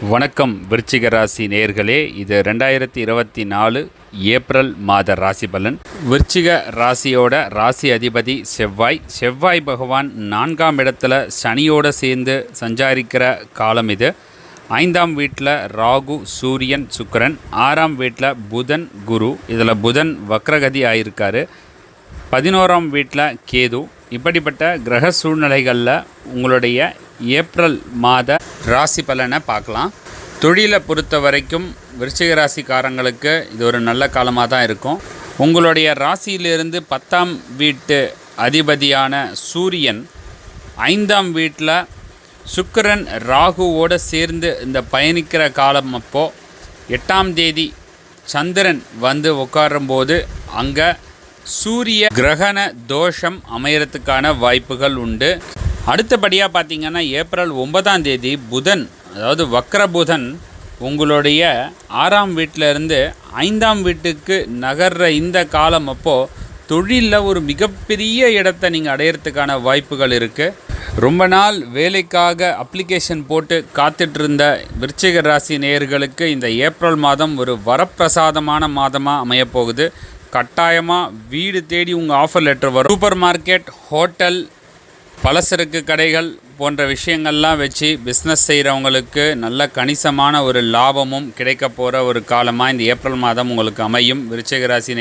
வணக்கம் விருச்சிக ராசி நேர்களே இது ரெண்டாயிரத்தி இருபத்தி நாலு ஏப்ரல் மாத ராசி பலன். விருச்சிக ராசியோட ராசி அதிபதி செவ்வாய். செவ்வாய் பகவான் நான்காம் இடத்துல சனியோட சேர்ந்து சஞ்சாரிக்கிற காலம் இது. ஐந்தாம் வீட்டில் ராகு சூரியன் சுக்கிரன். ஆறாம் வீட்டில் புதன் குரு. இதில் புதன் வக்ரகதி ஆயிருக்காரு. பதினோராம் வீட்டில் கேது. இப்படிப்பட்ட கிரக சூழ்நிலைகளில் உங்களுடைய ஏப்ரல் மாத ராசி பலனை பார்க்கலாம். தொழிலை பொறுத்த வரைக்கும் விருச்சிக ராசிக்காரங்களுக்கு இது ஒரு நல்ல காலமாக தான் இருக்கும். உங்களுடைய ராசியிலிருந்து பத்தாம் வீட்டு அதிபதியான சூரியன் ஐந்தாம் வீட்டில் சுக்கரன் ராகுவோடு சேர்ந்து இந்த பயணிக்கிற காலம் அப்போது எட்டாம் தேதி சந்திரன் வந்து உட்காரும்போது அங்கே சூரிய கிரகண தோஷம் அமையறதுக்கான வாய்ப்புகள் உண்டு. அடுத்தபடியாக பார்த்தீங்கன்னா ஏப்ரல் ஒன்பதாம் தேதி புதன் அதாவது வக்ர புதன் உங்களுடைய ஆறாம் வீட்டில் இருந்து ஐந்தாம் வீட்டுக்கு நகர்ற இந்த காலம் அப்போது தொழிலில் ஒரு மிகப்பெரிய இடத்தை நீங்கள் அடையிறதுக்கான வாய்ப்புகள் இருக்குது ரொம்ப நாள் வேலைக்காக அப்ளிகேஷன் போட்டு காத்துட்ருந்த விருச்சிக ராசி நேயர்களுக்கு இந்த ஏப்ரல் மாதம் ஒரு வரப்பிரசாதமான மாதமாக அமையப்போகுது. கட்டாயமாக வீடு தேடி உங்கள் ஆஃபர் லெட்டர் வரும். சூப்பர் மார்க்கெட் ஹோட்டல் பலசரக்கு கடைகள் போன்ற விஷயங்கள்லாம் வச்சு பிஸ்னஸ் செய்கிறவங்களுக்கு நல்ல கணிசமான ஒரு லாபமும் கிடைக்க போகிற ஒரு காலமாக இந்த ஏப்ரல் மாதம் உங்களுக்கு அமையும். விருச்சிக ராசி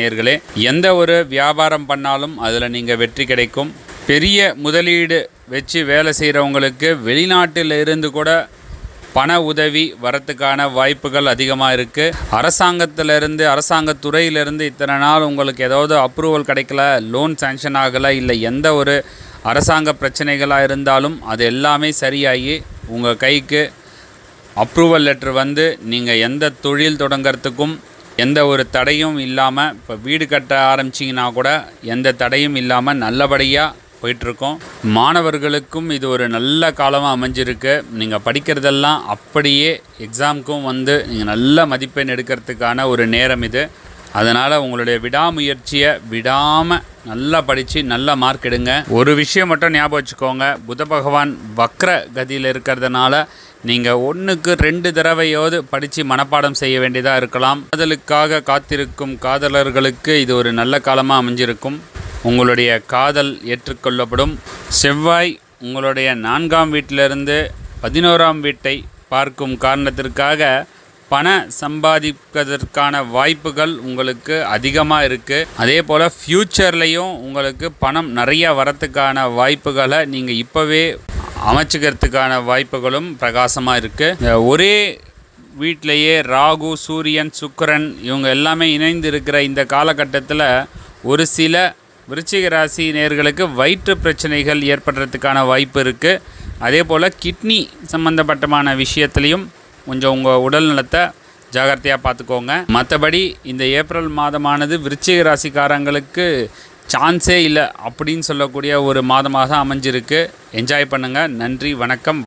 எந்த ஒரு வியாபாரம் பண்ணாலும் அதில் நீங்கள் வெற்றி கிடைக்கும். பெரிய முதலீடு வச்சு வேலை செய்கிறவங்களுக்கு வெளிநாட்டில் இருந்து கூட பண உதவி வரத்துக்கான வாய்ப்புகள் அதிகமாக இருக்குது அரசாங்கத்திலிருந்து அரசாங்க துறையிலிருந்து இத்தனை நாள் உங்களுக்கு ஏதாவது அப்ரூவல் கிடைக்கல லோன் சேங்ஷன் ஆகலை இல்லை எந்த ஒரு அரசாங்க பிரச்சனைகளாக இருந்தாலும் அது எல்லாமே சரியாகி உங்கள் கைக்கு அப்ரூவல் லெட்ரு வந்து நீங்கள் எந்த தொழில் தொடங்கிறதுக்கும் எந்த ஒரு தடையும் இல்லாமல் இப்போ வீடு கட்ட ஆரம்பிச்சிங்கன்னா கூட எந்த தடையும் இல்லாமல் நல்லபடியாக போயிட்டுருக்கோம். மாணவர்களுக்கும் இது ஒரு நல்ல காலமாக அமைஞ்சிருக்கு. நீங்கள் படிக்கிறதெல்லாம் அப்படியே எக்ஸாமுக்கும் வந்து நீங்கள் நல்ல மதிப்பெண் எடுக்கிறதுக்கான ஒரு நேரம் இது. அதனால் உங்களுடைய விடாமுயற்சியை விடாமல் நல்லா படித்து நல்ல மார்க் எடுங்க. ஒரு விஷயம் மட்டும் ஞாபகம் வச்சுக்கோங்க. புத பகவான் வக்ர கதியில் இருக்கிறதுனால நீங்கள் ஒன்றுக்கு ரெண்டு தடவையாவது படித்து மனப்பாடம் செய்ய வேண்டியதாக இருக்கலாம். காதலுக்காக காத்திருக்கும் காதலர்களுக்கு இது ஒரு நல்ல காலமாக அமைஞ்சிருக்கும். உங்களுடைய காதல் ஏற்றுக்கொள்ளப்படும். செவ்வாய் உங்களுடைய நான்காம் வீட்டிலிருந்து பதினோராம் வீட்டை பார்க்கும் காரணத்திற்காக பண சம்பாதிப்பதற்கான வாய்ப்புகள் உங்களுக்கு அதிகமாக இருக்குது அதே போல் ஃப்யூச்சர்லேயும் உங்களுக்கு பணம் நிறைய வரத்துக்கான வாய்ப்புகளை நீங்கள் இப்போவே அமைச்சுக்கிறதுக்கான வாய்ப்புகளும் பிரகாசமாக இருக்குது ஒரே வீட்டிலையே ராகு சூரியன் சுக்கரன் இவங்க எல்லாமே இணைந்து இருக்கிற இந்த காலகட்டத்தில் ஒரு சில விருச்சிக ராசி நேர்களுக்கு வயிற்று பிரச்சனைகள் ஏற்படுறதுக்கான வாய்ப்பு இருக்குது அதே போல் கிட்னி சம்மந்தப்பட்டமான விஷயத்துலையும் கொஞ்சம் உங்கள் உடல் நலத்தை ஜாகிரதையாக பார்த்துக்கோங்க. மற்றபடி இந்த ஏப்ரல் மாதமானது விருச்சிக ராசிக்காரங்களுக்கு சான்ஸே இல்லை அப்படின்னு சொல்லக்கூடிய ஒரு மாதமாக தான் அமைஞ்சிருக்கு. என்ஜாய் பண்ணுங்கள் நன்றி வணக்கம்.